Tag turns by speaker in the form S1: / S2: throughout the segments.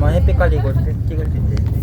S1: 한번 햇빛 깔리고 찍을 수 있지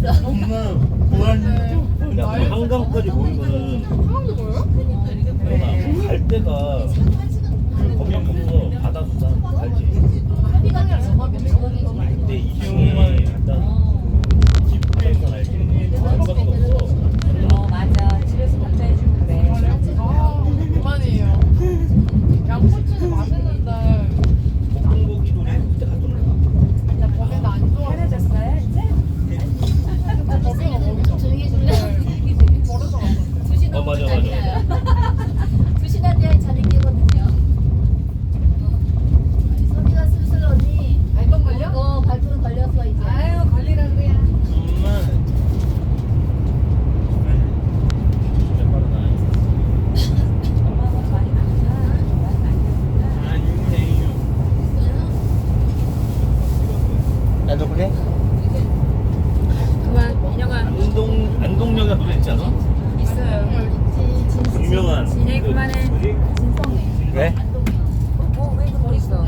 S2: 있어.
S3: 정말 보안. 야
S2: 한강까지 보면은. 상황도 보여? 그러나 갈 때가
S4: 그 거기 가서 바다
S2: 좋잖아.
S5: 갈지. 합의가
S2: 아니라 보면. 있지 않아?
S3: 있어요.
S2: 유명한
S3: 진해
S2: 그만해.
S5: 진성이. 왜?
S3: 뭐왜 그거 있어?